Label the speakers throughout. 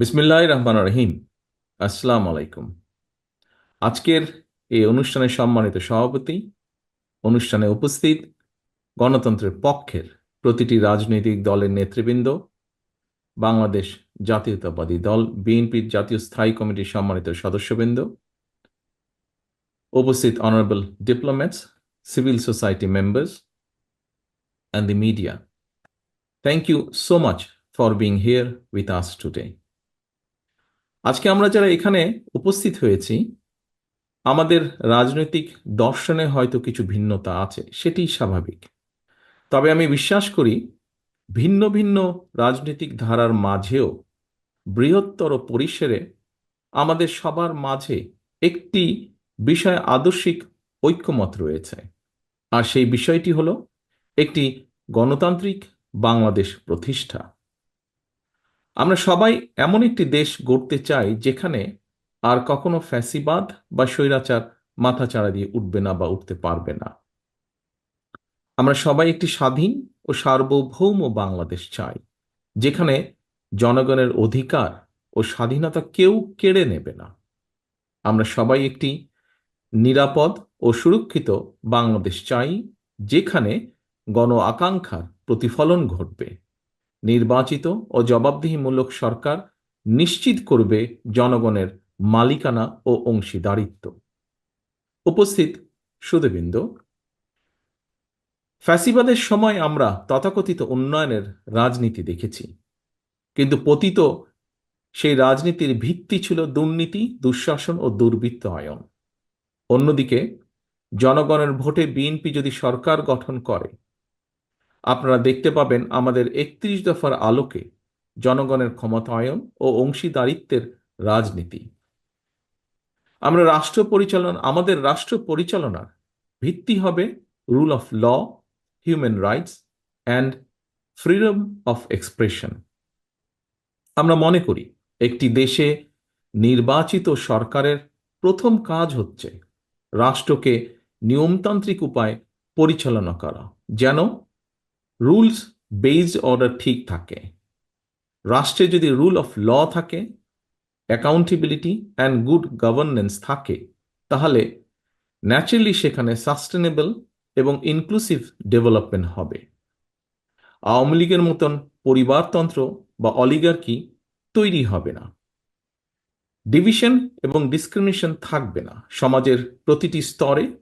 Speaker 1: বিসমিল্লাহ রহমান রহিম আসসালাম আলাইকুম আজকের এই অনুষ্ঠানের সম্মানিত সভাপতি, অনুষ্ঠানে উপস্থিত গণতন্ত্রের পক্ষের প্রতিটি রাজনৈতিক দলের নেতৃবৃন্দ, বাংলাদেশ জাতীয়তাবাদী দল, বিএনপির জাতীয় স্থায়ী কমিটির সম্মানিত সদস্যবৃন্দ, উপস্থিত honourable diplomats, civil society members and the media thank you so much for being here with us today আজকে আমরা যারা এখানে উপস্থিত হয়েছি, আমাদের রাজনৈতিক দর্শনে হয়তো কিছু ভিন্নতা আছে, সেটি স্বাভাবিক। তবে আমি বিশ্বাস করি, ভিন্ন ভিন্ন রাজনৈতিক ধারার মাঝেও বৃহত্তর পরিসরে আমাদের সবার মাঝে একটি বিষয় আদর্শিক ঐক্যমত রয়েছে। আর সেই বিষয়টি হলো, একটি গণতান্ত্রিক বাংলাদেশ প্রতিষ্ঠা। আমরা সবাই এমন একটি দেশ গড়তে চাই যেখানে আর কখনো ফ্যাসিবাদ বা স্বৈরাচার মাথাচাড়া দিয়ে উঠবে না বা উঠতে পারবে না। আমরা সবাই একটি স্বাধীন ও সার্বভৌম বাংলাদেশ চাই, যেখানে জনগণের অধিকার ও স্বাধীনতা কেউ কেড়ে নেবে না। আমরা সবাই একটি নিরাপদ ও সুরক্ষিত বাংলাদেশ চাই, যেখানে গণ আকাঙ্ক্ষার প্রতিফলন ঘটবে। নির্বাচিত ও জবাবদিহিমূলক সরকার নিশ্চিত করবে জনগণের মালিকানা ও অংশীদারিত্ব। উপস্থিত সুদবৃন্দ ফ্যাসিবাদের সময় আমরা তথাকথিত উন্নয়নের রাজনীতি দেখেছি। কিন্তু পতিত সেই রাজনীতির ভিত্তি ছিল দুর্নীতি, দুঃশাসন ও দুর্বৃত্তায়ন অন্যদিকে জনগণের ভোটে বিএনপি যদি সরকার গঠন করে আপনারা দেখতে পাবেন আমাদের একত্রিশ দফার আলোকে জনগণের ক্ষমতায়ন ও অংশীদারিত্বের রাজনীতি। আমরা রাষ্ট্র পরিচালনা, আমাদের রাষ্ট্র পরিচালনার ভিত্তি হবে rule of law human rights and freedom of expression আমরা মনে করি, একটি দেশে নির্বাচিত সরকারের প্রথম কাজ হচ্ছে রাষ্ট্রকে নিয়মতান্ত্রিক উপায় পরিচালনা করা, যেন রুলস বেসড অর্ডার ঠিক থাকে। রাষ্ট্রে যদি রুল অফ ল থাকে অ্যাকাউন্টেবিলিটি অ্যান্ড গুড গভর্নেন্স থাকে, তাহলে ন্যাচারালি সেখানে সাস্টেনেবল এবং ইনক্লুসিভ ডেভেলপমেন্ট হবে। আওয়ামী লীগের মতন পরিবারতন্ত্র বা অলিগার্কি তৈরি হবে না। ডিভিশন এবং ডিসক্রিমিনেশন থাকবে না। সমাজের প্রতিটি স্তরে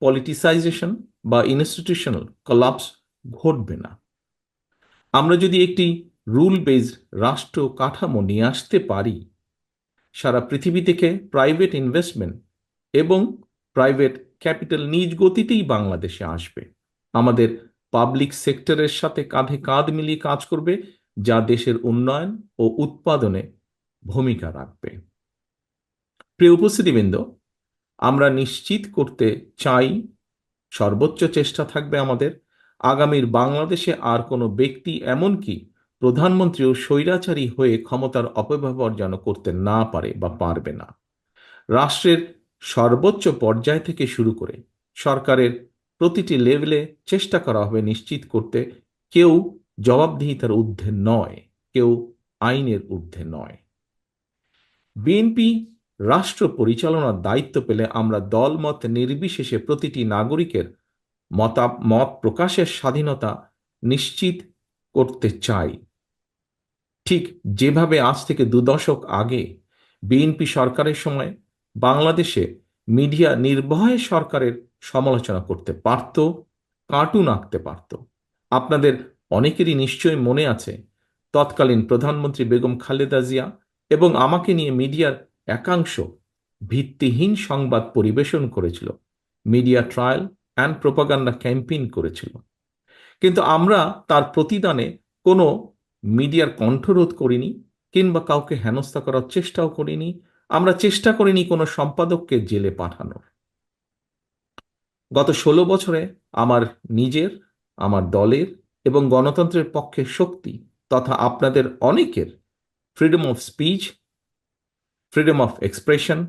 Speaker 1: পলিটিসাইজেশন বা ইনস্টিটিউশনাল কলাপস ঘটবে না। আমরা যদি একটি রুল বেসড রাষ্ট্র কাঠামো নিয়ে আসতে পারি, সারা পৃথিবী থেকে প্রাইভেট ইনভেস্টমেন্ট এবং প্রাইভেট ক্যাপিটাল নিজ গতিতেই বাংলাদেশে আসবে। আমাদের পাবলিক সেক্টরের সাথে কাঁধে কাঁধ মিলিয়ে কাজ করবে, যা দেশের উন্নয়ন ও উৎপাদনে ভূমিকা রাখবে। প্রিয় উপস্থিতিবৃন্দ, আমরা নিশ্চিত করতে চাই, সর্বোচ্চ চেষ্টা থাকবে আমাদের আগামীর বাংলাদেশে আর কোনো ব্যক্তি এমনকি প্রধানমন্ত্রীও স্বৈরাচারী হয়ে ক্ষমতার অপব্যবহার যেন করতে না পারে বা পারবে না। রাষ্ট্রের সর্বোচ্চ পর্যায় থেকে শুরু করে সরকারের প্রতিটি লেভেলে চেষ্টা করা হবে নিশ্চিত করতে। কেউ জবাবদিহিতার ঊর্ধ্বে নয়, কেউ আইনের ঊর্ধ্বে নয়। বিএনপি রাষ্ট্র পরিচালনার দায়িত্ব পেলে আমরা দলমত নির্বিশেষে প্রতিটি নাগরিকের মতা, মত প্রকাশের স্বাধীনতা নিশ্চিত করতে চাই। ঠিক যেভাবে আজ থেকে দু দশক আগে বিএনপি সরকারের সময় বাংলাদেশে মিডিয়া নির্ভয়ে সরকারের সমালোচনা করতে পারত, কার্টুন আঁকতে পারত। আপনাদের অনেকেরই নিশ্চয়ই মনে আছে, তৎকালীন প্রধানমন্ত্রী বেগম খালেদা জিয়া এবং আমাকে নিয়ে মিডিয়ার একাংশ ভিত্তিহীন সংবাদ পরিবেশন করেছিল। Media trial and propaganda campaign করেছিল। কিন্তু আমরা তার প্রতিদানে কোনো মিডিয়ার কণ্ঠরোধ করিনি কিংবা কাউকে হেনস্থা করার চেষ্টাও করিনি। আমরা চেষ্টা করিনি কোনো সম্পাদককে জেলে পাঠানোর। গত ষোলো বছরে আমার নিজের, আমার দলের এবং গণতন্ত্রের পক্ষে শক্তি তথা আপনাদের অনেকের freedom of speech freedom of expression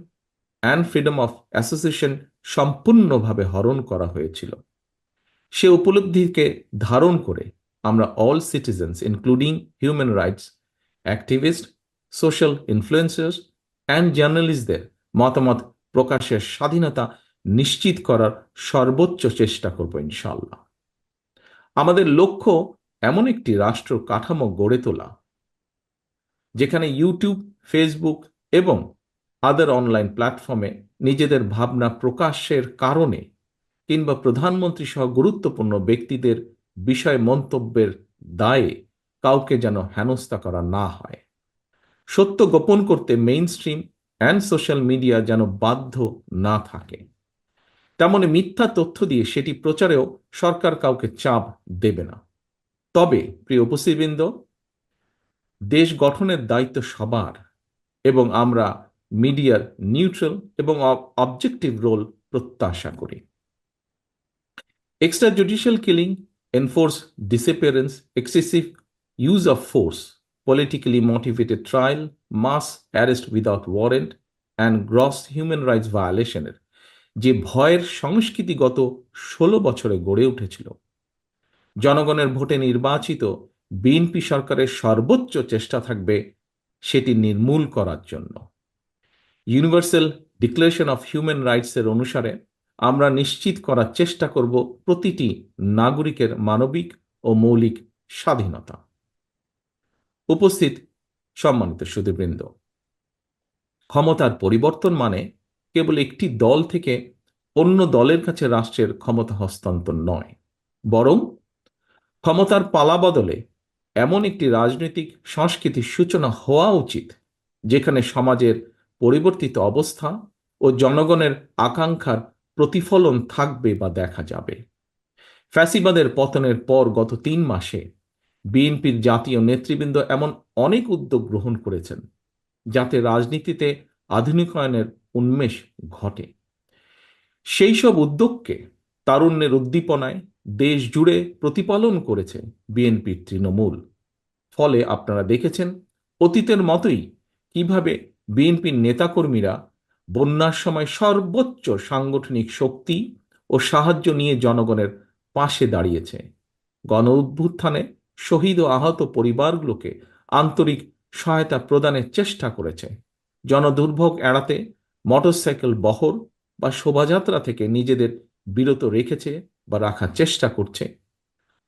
Speaker 1: and freedom of association সম্পূর্ণভাবে হরণ করা হয়েছিল। সে উপলব্ধিকে ধারণ করে আমরা all citizens including human rights activist social influencers and জার্নালিস্টদের মতামত প্রকাশের স্বাধীনতা নিশ্চিত করার সর্বোচ্চ চেষ্টা করব ইনশাল্লাহ আমাদের লক্ষ্য এমন একটি রাষ্ট্র কাঠামো গড়ে তোলা, যেখানে ইউটিউব ফেসবুক এবং আদার অনলাইন প্ল্যাটফর্মে নিজেদের ভাবনা প্রকাশের কারণে কিংবা প্রধানমন্ত্রী সহ গুরুত্বপূর্ণ ব্যক্তিদের বিষয় মন্তব্যের দায়ে কাউকে যেন হেনস্থা করা না হয়। সত্য গোপন করতে mainstream and social media যেন বাধ্য না থাকে। তেমনি মিথ্যা তথ্য দিয়ে সেটি প্রচারেও সরকার কাউকে চাপ দেবে না। তবে, প্রিয় উপস্থিতবৃন্দ, দেশ গঠনের দায়িত্ব সবার এবং আমরা মিডিয়ার নিউট্রাল এবং অবজেক্টিভ রোল প্রত্যাশা করি। Extrajudicial killing enforce disappearance excessive use of force politically motivated trial, mass arrest without warrant, and gross human rights ভায়োলেশনের যে ভয়ের সংস্কৃতি গত ষোলো বছরে গড়ে উঠেছিল। জনগণের ভোটে নির্বাচিত বিএনপি সরকারের সর্বোচ্চ চেষ্টা থাকবে সেটি নির্মূল করার জন্য। ইউনিভার্সাল ডিক্লারেশন অফ হিউম্যান রাইটসের অনুসারে আমরা নিশ্চিত করার চেষ্টা করব প্রতিটি নাগরিকের মানবিক ও মৌলিক স্বাধীনতা। উপস্থিত সম্মানিত সুদীবৃন্দ ক্ষমতার পরিবর্তন মানে কেবল একটি দল থেকে অন্য দলের কাছে রাষ্ট্রের ক্ষমতা হস্তান্তর নয়, বরং ক্ষমতার পালা বদলে এমন একটি রাজনৈতিক সংস্কৃতির সূচনা হওয়া উচিত যেখানে সমাজের পরিবর্তিত অবস্থা ও জনগণের আকাঙ্ক্ষার প্রতিফলন থাকবে বা দেখা যাবে। ফ্যাসিবাদের পতনের পর গত তিন মাসে বিএনপির জাতীয় নেতৃবৃন্দ এমন অনেক উদ্যোগ গ্রহণ করেছেন, যাতে রাজনীতিতে আধুনিকায়নের উন্মেষ ঘটে। সেই সব উদ্যোগকে তারুণ্যের উদ্দীপনায় দেশ জুড়ে প্রতিপালন করেছে বিএনপির তৃণমূল। ফলে আপনারা দেখেছেন, অতীতের মতোই কীভাবে বিএনপির নেতাকর্মীরা বন্যার সময় সর্বোচ্চ সাংগঠনিক শক্তি ও সাহায্য নিয়ে জনগণের পাশে দাঁড়িয়েছে। গণ অভ্যুত্থানে শহীদ ও আহত পরিবারগুলোকে আন্তরিক সহায়তা প্রদানের চেষ্টা করেছে। জনদুর্ভোগ এড়াতে মোটরসাইকেল বহর বা শোভাযাত্রা থেকে নিজেদের বিরত রেখেছে বা রাখার চেষ্টা করছে।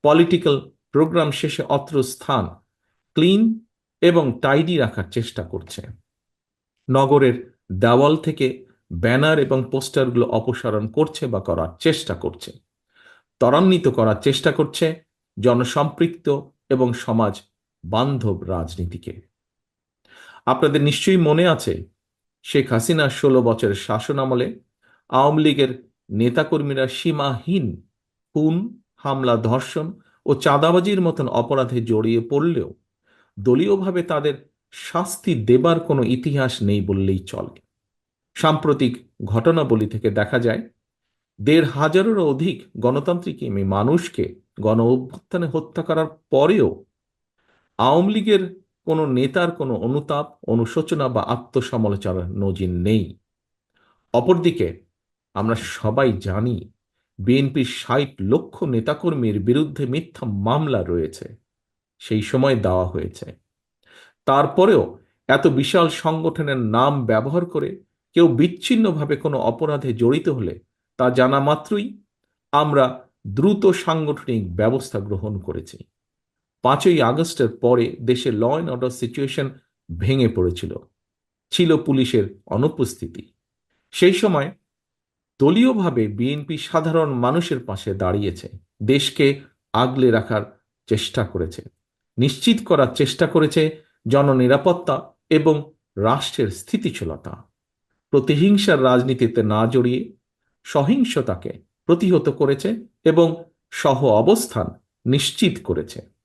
Speaker 1: পলিটিক্যাল প্রোগ্রাম শেষে অত্র স্থান ক্লিন এবং টাইডি রাখার চেষ্টা করছে। নগরের দেওয়াল থেকে ব্যানার এবং পোস্টারগুলো অপসারণ করছে বা করার চেষ্টা করছে। ত্বরান্বিত করার চেষ্টা করছে জনসম্পৃক্ত এবং সমাজ বান্ধব রাজনীতিকে। আপনাদের নিশ্চয়ই মনে আছে, শেখ হাসিনার ষোলো বছরের শাসন আমলে আওয়ামী লীগের নেতাকর্মীরা সীমাহীন খুন, হামলা, ধর্ষণ ও চাঁদাবাজির মতন অপরাধে জড়িয়ে পড়লেও দলীয়ভাবে তাদের শাস্তি দেবার কোনো ইতিহাস নেই বললেই চলে। সাম্প্রতিক ঘটনাবলী থেকে দেখা যায়, দেড় হাজারেরও অধিক গণতান্ত্রিক মানুষকে গণ অভ্যুত্থানে হত্যা করার পরেও আওয়ামী লীগের কোনো নেতার কোনো অনুতাপ, অনুশোচনা বা আত্মসমালোচনার নজির নেই। অপরদিকে, আমরা সবাই জানি, বিএনপির ষাট লক্ষ নেতাকর্মীর বিরুদ্ধে মিথ্যা মামলা রয়েছে। সেই সময় দেওয়া হয়েছে। তারপরেও এত বিশাল সংগঠনের নাম ব্যবহার করে কেউ বিচ্ছিন্নভাবে কোনো অপরাধে জড়িত হলে তা জানা মাত্রই আমরা দ্রুত সাংগঠনিক ব্যবস্থা গ্রহণ করেছি। পাঁচই আগস্টের পরে দেশে ল অ্যান্ড অর্ডার সিচুয়েশন ভেঙে পড়েছিল। ছিল পুলিশের অনুপস্থিতি। সেই সময় দলীয়ভাবে বিএনপি সাধারণ মানুষের পাশে দাঁড়িয়েছে। দেশকে আগলে রাখার চেষ্টা করেছে। নিশ্চিত করার চেষ্টা করেছে জননিরাপত্তা এবং রাষ্ট্রের স্থিতিশীলতা। প্রতিহিংসার রাজনীতিতে না জড়িয়ে সহিংসতাকে প্রতিহত করেছে এবং সহ অবস্থান নিশ্চিত করেছে।